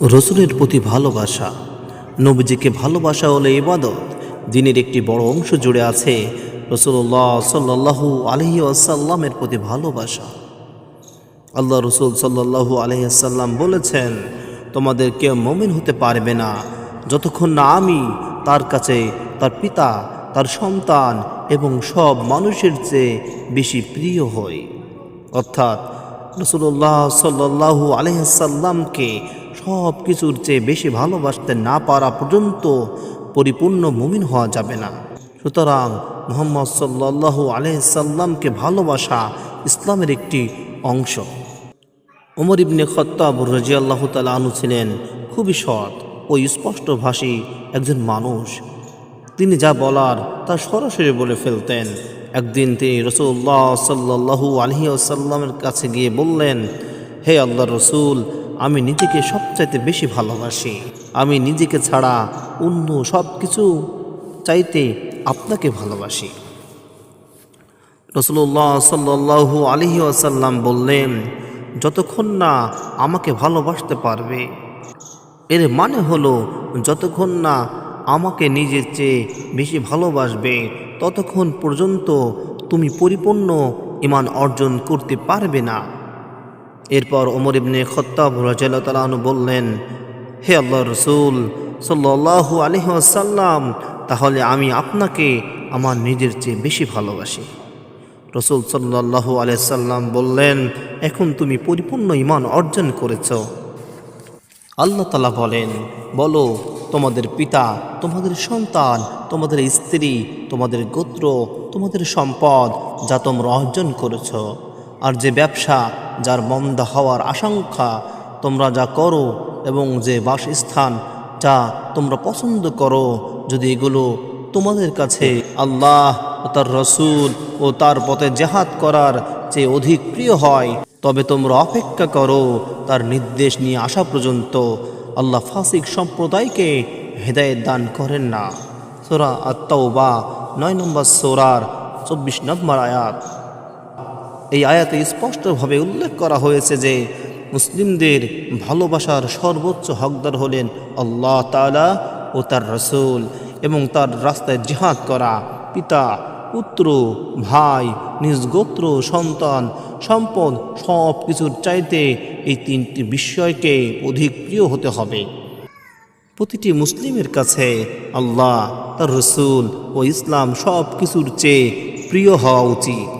রসুলের প্রতি ভালোবাসা। নবীজিকে ভালোবাসা হলো ইবাদত। দিনের একটি বড় অংশ জুড়ে আছে রসুল্লাহ সাল্লাহু আলহি আসাল্লামের প্রতি ভালোবাসা। আল্লাহ রসুল সাল্লাহু আলহিসাল্লাম বলেছেন, তোমাদের কেউ মমিন হতে পারবে না। যতক্ষণ না আমি তার কাছে তার পিতা, তার সন্তান এবং সব মানুষের চেয়ে বেশি প্রিয় হই। অর্থাৎ রসুল্লাহ সাল্লাহু আলহিসাল্লামকে সব কিছুর চেয়ে বেশি ভালোবাসতে না পারা পর্যন্ত পরিপূর্ণ মুমিন হওয়া যাবে না। সুতরাং মোহাম্মদ সাল্লাহু আলহিসাল্লামকে ভালোবাসা ইসলামের একটি অংশ। ওমর ইবনে খত্তাব রাজিয়াল্লাহ তালা ছিলেন খুবই সৎ ও স্পষ্টভাষী একজন মানুষ। তিনি যা বলার তা সরাসরি বলে ফেলতেন। একদিন তিনি রসুল্লাহ সাল্লাহু আলহি আসাল্লামের কাছে গিয়ে বললেন, হে আল্লাহ রসুল আমি নিজেকে সবচাইতে বেশি ভালোবাসি। আমি নিজেকে ছাড়া অন্য সব কিছু চাইতে আপনাকে ভালোবাসি। রসুল্লাহ সাল্লাহু আলহি আসাল্লাম বললেন, যতক্ষণ না আমাকে ভালোবাসতে পারবে, এর মানে হলো যতক্ষণ না আমাকে নিজের চেয়ে বেশি ভালোবাসবে, ততক্ষণ পর্যন্ত তুমি পরিপূর্ণ ইমান অর্জন করতে পারবে না। এরপর ওমর ইবনে খত্তাব রাজু বললেন, হে আল্লাহ রসুল সাল্লাহু আলহিহাসাল্লাম তাহলে আমি আপনাকে আমার নিজের চেয়ে বেশি ভালোবাসি। রসুল সাল্লাহু আলাইসাল্লাম বললেন, এখন তুমি পরিপূর্ণ ইমান অর্জন করেছ। আল্লাহ তালা বলেন, বলো, তোমাদের পিতা, তোমাদের সন্তান, তোমাদের স্ত্রী, তোমাদের গোত্র, তোমাদের সম্পদ যা তোমরা অর্জন করেছ। আর যে ব্যবসা যার মন্দা হওয়ার আশঙ্কা তোমরা যা করো এবং যে বাসস্থান যা তোমরা পছন্দ করো, যদি এগুলো তোমাদের কাছে আল্লাহ ও তার রসুল ও তার পথে জেহাদ করার চেয়ে অধিক প্রিয় হয়, তবে তোমরা অপেক্ষা করো, তার নির্দেশ নিয়ে আসা পর্যন্ত আল্লাহ ফাসিক সম্প্রদায়কে হেদায়ত দান করেন না। সোরা আত্মাউবা নয় নম্বর সোরার চব্বিশ নম্বর আয়াত। এই আয়াতে স্পষ্টভাবে উল্লেখ করা হয়েছে যে মুসলিমদের ভালোবাসার সর্বোচ্চ হকদার হলেন আল্লাহ তালা ও তার রসুল এবং তার রাস্তায় জিহাদ করা পিতা, পুত্র, ভাই, নিজ গোত্র, সন্তান, সম্পদ, সব কিছুর চাইতে এই তিনটি বিষয়কে অধিক প্রিয় হতে হবে। প্রতিটি মুসলিমের কাছে আল্লাহ, তার রসুল ও ইসলাম সব কিছুর চেয়ে প্রিয় হওয়া উচিত।